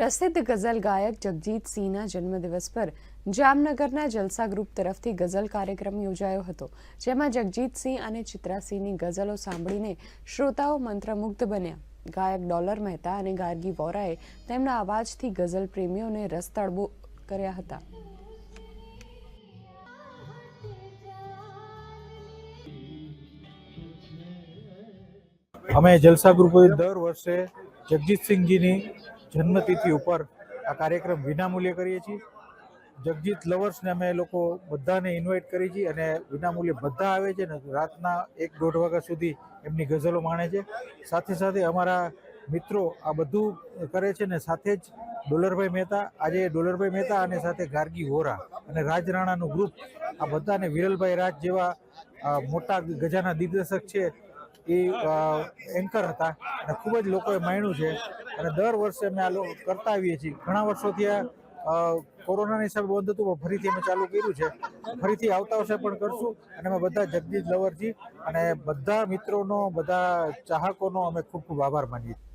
પ્રસિદ્ધ ગઝલ ગાયક જગજીત સિંહના જન્મદિવસ પર જામનગરના જલસા ગ્રુપ તરફથી ગઝલ કાર્યક્રમ યોજાયો હતો, જેમાં જગજીતસિંહ અને ચિત્રાસિંહની ગઝલો સાંભળીને શ્રોતાઓ મંત્રમુગ્ધ બન્યા. ગાયક ડોલર મહેતા અને ગાર્ગી વોરાએ તેમના અવાજથી ગઝલ પ્રેમીઓને રસ તળબો કર્યા હતા. અમે જલસા ગ્રુપે દર વર્ષે જગજીતસિંહજીની જન્મતિથિ ઉપર આ કાર્યક્રમ વિનામૂલ્યે કરીએ છીએ. જગજીત લવર્સને અમે લોકો બધાને ઇન્વાઇટ કરીએ છીએ અને વિનામૂલ્યે બધા આવે છે ને રાતના એક દોઢ વાગ્યા સુધી એમની ગઝલો માણે છે. સાથે સાથે અમારા મિત્રો આ બધું કરે છે ને સાથે જ ડોલરભાઈ મહેતા, આજે ડોલરભાઈ મહેતા અને સાથે ગાર્ગી વોરા અને રાજ રાણાનું ગ્રુપ આ બધાને વિરલભાઈ રાજ જેવા મોટા ગજાના દિગ્દર્શક છે. એ એન્કર હતા. અને ખૂબ જ લોકોએ માણ્યું છે. અને દર વર્ષે અમે આ કરતા આવીએ છીએ. ઘણા વર્ષોથી આ કોરોનાના હિસાબે બંધ હતું, પણ ફરીથી અમે ચાલુ કર્યું છે. ફરીથી આવતા વર્ષે પણ કરશું. અને અમે બધા જગદીશ લવરજી અને બધા મિત્રોનો, બધા ચાહકોનો અમે ખૂબ ખૂબ આભાર માનીએ છીએ.